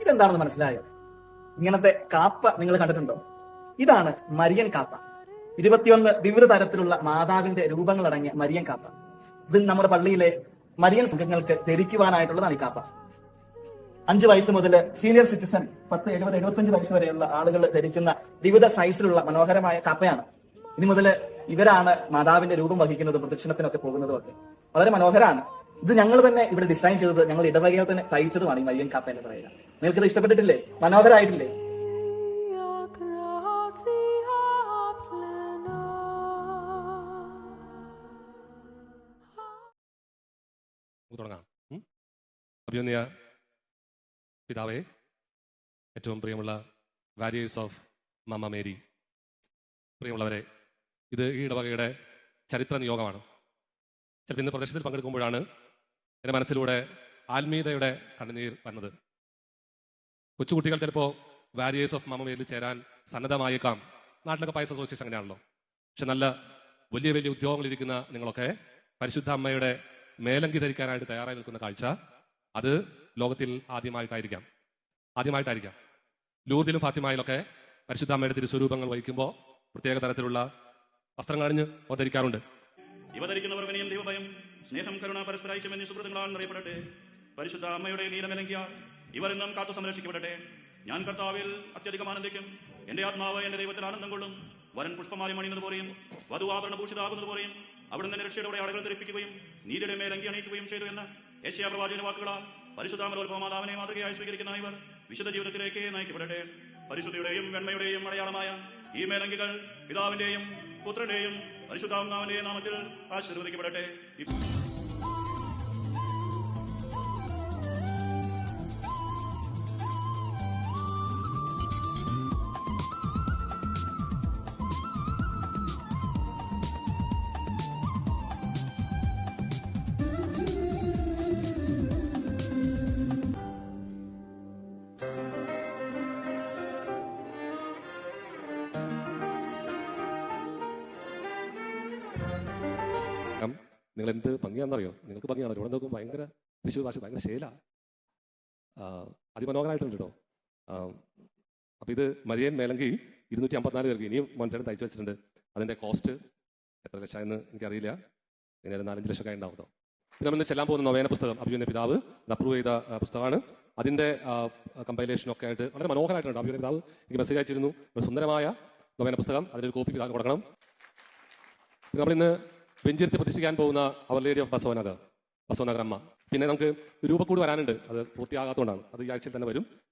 ഇതെന്താണെന്ന് മനസ്സിലായോ? ഇങ്ങനത്തെ കാപ്പ നിങ്ങൾ കണ്ടിട്ടുണ്ടോ? ഇതാണ് മരിയൻ കാപ്പ. ഇരുപത്തിയൊന്ന് വിവിധ തരത്തിലുള്ള മാതാവിന്റെ രൂപങ്ങൾ അടങ്ങിയ മരിയൻ കാപ്പ. ഇത് നമ്മുടെ പള്ളിയിലെ മരിയൻ സംഘങ്ങൾക്ക് ധരിക്കുവാനായിട്ടുള്ളതാണ് ഈ കാപ്പ. അഞ്ച് വയസ്സ് മുതൽ സീനിയർ സിറ്റിസൺ പത്ത് എഴുപത് എഴുപത്തഞ്ച് വയസ്സ് വരെയുള്ള ആളുകൾ ധരിക്കുന്ന വിവിധ സൈസിലുള്ള മനോഹരമായ കാപ്പയാണ്. ഇനി മുതൽ ഇവരാണ് മാതാവിന്റെ രൂപം വഹിക്കുന്നതും പ്രദക്ഷിണത്തിനൊക്കെ പോകുന്നതും ഒക്കെ വളരെ മനോഹരമാണ്. ഇത് ഞങ്ങൾ തന്നെ ഇവിടെ ഡിസൈൻ ചെയ്തത് ഞങ്ങൾ ഇടവകയിൽ തന്നെ തയ്ച്ചതുമാണ് ഈ മരിയൻ കാപ്പ എന്ന് പറയുക നിങ്ങൾക്ക് ഇത് ഇഷ്ടപ്പെട്ടിട്ടില്ലേ മനോഹരമായിട്ടില്ലേ തുടങ്ങാം? പിതാവേ ഏറ്റവും പ്രിയമുള്ള വാരിയേഴ്സ് ഓഫ് മമ്മ മേരി പ്രിയമുള്ളവരെ ഇത് ഈ ഇടവകയുടെ ചരിത്ര നിയോഗമാണ്. ചിലപ്പോൾ ഇന്ന് പ്രദർശനത്തിൽ പങ്കെടുക്കുമ്പോഴാണ് എന്റെ മനസ്സിലൂടെ ആത്മീയതയുടെ കണ്ണുനീർ വന്നത്. കൊച്ചുകുട്ടികൾ ചിലപ്പോൾ വാരിയേഴ്സ് ഓഫ് മാമ മേരിൽ ചേരാൻ സന്നദ്ധമായേക്കാം. നാട്ടിലൊക്കെ പൈസ അസോസിയേഷൻ അങ്ങനെയാണല്ലോ. പക്ഷെ നല്ല വലിയ വലിയ ഉദ്യോഗങ്ങളിരിക്കുന്ന നിങ്ങളൊക്കെ പരിശുദ്ധ അമ്മയുടെ മേലങ്കി ധരിക്കാനായിട്ട് തയ്യാറായി നിൽക്കുന്ന കാഴ്ച അത് ലോകത്തിൽ ആദ്യമായിട്ടായിരിക്കാം. ആദ്യമായിട്ടായിരിക്കാം. ലൂർദിലും ഫാത്തിമായിലൊക്കെ പരിശുദ്ധ അമ്മയുടെ തിരുസ്വരൂപങ്ങൾ വഹിക്കുമ്പോൾ പ്രത്യേക തരത്തിലുള്ള വസ്ത്രങ്ങൾ അണിഞ്ഞ് അവതരിക്കാറുണ്ട്. ഇവ ധരിക്കുന്നവർ ദൈവഭയം സ്നേഹം കരുണ പരസ്പര ഐക്യം എന്നീ സുഹൃത്തുക്കളാൽ നിറയപ്പെടട്ടെ. പരിശുദ്ധ അമ്മയുടെ നീലമിലങ്കിയ ഇവർ എന്നും കാത്തു സംരക്ഷിക്കപ്പെടട്ടെ. ഞാൻ കർത്താവിൽ അത്യധികം ആനന്ദിക്കും. എന്റെ ആത്മാവ് എന്റെ ദൈവത്തിൽ ആനന്ദം കൊള്ളും. വരൻ പുഷ്പമാലി മണിയുന്നത് പോലെയും വധു ആഭരണ ഭൂഷിതാകുന്നത് പോലെയും അവിടുന്ന് നിന്ന് രക്ഷയുടെ ആളുകൾ ധരിപ്പിക്കുകയും നീതിയുടെ മേലങ്കി അണിയിക്കുകയും ചെയ്തു എന്ന് യേശയ പ്രവാചകന്റെ വാക്കുകളാൽ പരിശുദ്ധാമലോത്ഭവമാതാവിനെ മാതൃകയായി സ്വീകരിക്കുന്ന ഇവർ വിശുദ്ധ ജീവിതത്തിലേക്ക് നയിക്കപ്പെടട്ടെ. പരിശുദ്ധിയുടെയും വെണ്മയുടെയും അടയാളമായ ഈ മേലങ്കികൾ പിതാവിന്റെയും പുത്രന്റെയും പരിശുദ്ധാത്മാവിന്റെയും നാമത്തിൽ ആശീർവദിക്കപ്പെടട്ടെ. നിങ്ങൾ എന്ത് ഭംഗിയാണെന്നറിയോ? നിങ്ങൾക്ക് ഭംഗിയാണോ നോക്കുമ്പോൾ ഭയങ്കര തൃശ്ശൂർ ഭാഷ ഭയങ്കര ശേല. അതിമനോഹരമായിട്ടുണ്ട് കേട്ടോ. അപ്പോൾ ഇത് മരിയൻ മേലങ്കി ഇരുന്നൂറ്റി അമ്പത്തിനാല് പേർക്ക് ഇനിയും മനസ്സിലായി തയ്ച്ചു വെച്ചിട്ടുണ്ട്. അതിന്റെ കോസ്റ്റ് എത്ര ലക്ഷം എന്ന് എനിക്കറിയില്ല. ഇങ്ങനെ ഒരു ലക്ഷം ലക്ഷമൊക്കെ ഉണ്ടാവും കേട്ടോ. പിന്നെ നമ്മൾ ഇന്ന് ചെല്ലാൻ പോകുന്ന നവേന പുസ്തകം അഭിജുവിന്റെ പിതാവ് അപ്രൂവ് ചെയ്ത പുസ്തകമാണ്. അതിന്റെ കമ്പൈലേഷനൊക്കെ ആയിട്ട് വളരെ മനോഹരമായിട്ടുണ്ട് അഭിജുവിന്റെ പിതാവ് എനിക്ക് മെസ്സേജ് അയച്ചിരുന്നു. ഒരു സുന്ദരമായ നവേന പുസ്തകം. അതിന്റെ ഒരു കോപ്പി പിതാവിന് കൊടുക്കണം. നമ്മൾ നമ്മളിന്ന് വെഞ്ചരിച്ച് പ്രതിഷ്ഠിക്കാൻ പോകുന്ന അവർ ലേഡി ഓഫ് ബസവനഗർ ബസവനഗർ അമ്മ. പിന്നെ നമുക്ക് രൂപക്കൂട് വരാനുണ്ട്. അത് പൂർത്തിയാകാത്തതുകൊണ്ടാണ് അത് ഈ ആഴ്ചയിൽ തന്നെ വരും.